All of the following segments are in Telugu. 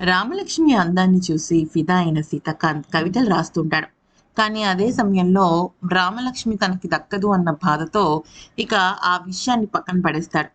రామలక్ష్మి అందాన్ని చూసి ఫిదా అయిన సీతాకాంత్ కవితలు రాస్తుంటాడు. కానీ అదే సమయంలో రామలక్ష్మి తనకి దక్కదు అన్న బాధతో ఇక ఆ విషయాన్ని పక్కన పడేస్తాడు.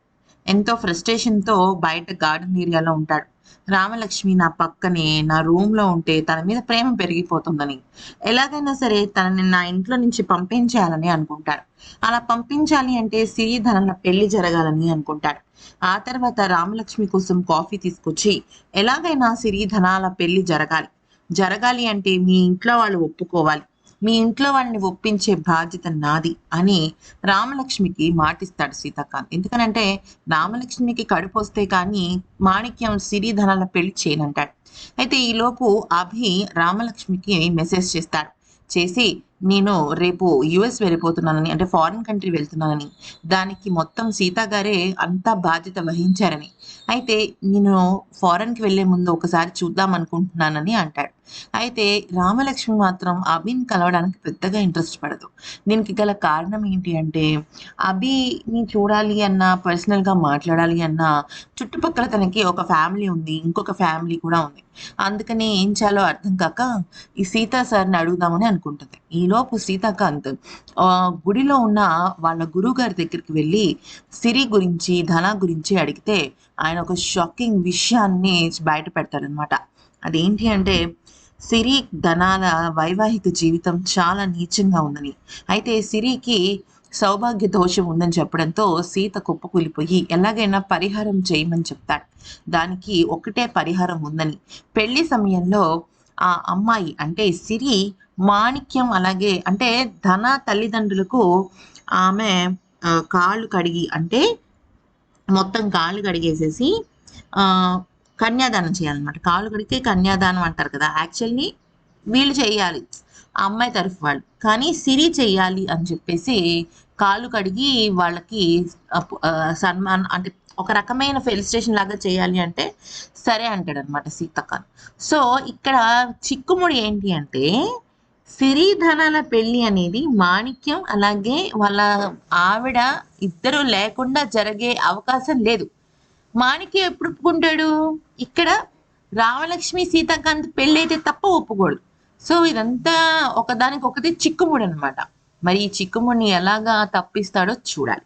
ఎంతో ఫ్రస్ట్రేషన్తో బయట గార్డెన్ ఏరియాలో ఉంటాడు. రామలక్ష్మి నా పక్కనే నా రూమ్లో ఉంటే తన మీద ప్రేమ పెరిగిపోతుందని. ఎలాగైనా సరే తనని నా ఇంట్లో నుంచి పంపించాలని అనుకుంటాడు. అలా పంపించాలి అంటే సిరిధనల పెళ్ళి జరగాలని అనుకుంటాడు. ఆ తర్వాత రామలక్ష్మి కోసం కాఫీ తీసుకొచ్చి ఎలాగైనా సిరిధనాల పెళ్ళి జరగాలి. జరగాలి అంటే మీ ఇంట్లో వాళ్ళు ఒప్పుకోవాలి. మీ ఇంట్లో వాళ్ళని ఒప్పించే బాధ్యత నాది అని రామలక్ష్మికి మాటిస్తాడు సీతాకాంత్. ఎందుకనంటే రామలక్ష్మికి కడుపు వస్తే కానీ మాణిక్యం సిరిధనాల పెళ్ళి చేయనంటాడు. అయితే ఈలోపు అభి రామలక్ష్మికి మెసేజ్ చేస్తాడు. చేసి నేను రేపు యుఎస్ వెళ్ళిపోతున్నానని అంటే ఫారిన్ కంట్రీ వెళ్తున్నానని దానికి మొత్తం సీత గారే అంతా బాధ్యత వహించారని. అయితే నేను ఫారెన్కి వెళ్ళే ముందు ఒకసారి చూద్దాం అనుకుంటున్నానని అంటాడు. అయితే రామలక్ష్మి మాత్రం అభిని కలవడానికి పెద్దగా ఇంట్రెస్ట్ పడదు. దీనికి గల కారణం ఏంటి అంటే అభిని చూడాలి అన్నా పర్సనల్గా మాట్లాడాలి అన్నా చుట్టుపక్కల తనకి ఒక ఫ్యామిలీ ఉంది ఇంకొక ఫ్యామిలీ కూడా ఉంది. అందుకని ఏం చేయాలో అర్థం కాక ఈ సీతా సార్ని అడుగుదామని అనుకుంటుంది. ఈలోపు సీతాకాంత్ గుడిలో ఉన్న వాళ్ళ గురువు గారి దగ్గరికి వెళ్ళి సిరి గురించి ధన గురించి అడిగితే ఆయన ఒక షాకింగ్ విషయాన్ని బయట పెడతాడనమాట అదేంటి అంటే సిరి ధనాల వైవాహిక జీవితం చాలా నీచంగా ఉందని. అయితే సిరికి సౌభాగ్య దోషం ఉందని చెప్పడంతో సీత కుప్పకూలిపోయి ఎలాగైనా పరిహారం చేయమని చెప్తాడు. దానికి ఒకటే పరిహారం ఉందని. పెళ్ళి సమయంలో ఆ అమ్మాయి అంటే సిరి మాణిక్యం అలాగే అంటే ధన తల్లిదండ్రులకు ఆమె కాళ్ళు కడిగి అంటే మొత్తం కాళ్ళు కడిగేసేసి ఆ, కన్యాదానం చేయాలన్నమాట. కాళ్ళు కడిగితే కన్యాదానం అంటారు కదా యాక్చువల్లీ వీళ్ళు చేయాలి. ఆ అమ్మాయి తరఫు వాళ్ళు. కానీ సిరి చెయ్యాలి అని చెప్పేసి కాళ్ళు కడిగి వాళ్ళకి సన్మాన్ అంటే ఒక రకమైన ఫెలిస్టేషన్ లాగా చేయాలి అంటే సరే అంటాడు అనమాట సీతకాన్ సో ఇక్కడ చిక్కుముడి ఏంటి అంటే సిరిధనాల పెళ్ళి అనేది మాణిక్యం అలాగే వాళ్ళ ఆవిడ ఇద్దరు లేకుండా జరిగే అవకాశం లేదు. మాణిక్యం ఎప్పుడు ఒప్పుకుంటాడు? ఇక్కడ రామలక్ష్మి సీతాకాంత్ పెళ్ళి అయితే తప్ప ఒప్పుకోడు. సో ఇదంతా ఒకదానికి ఒకటి చిక్కుముడు అనమాట మరి ఈ చిక్కుముడిని ఎలాగా తప్పిస్తాడో చూడాలి.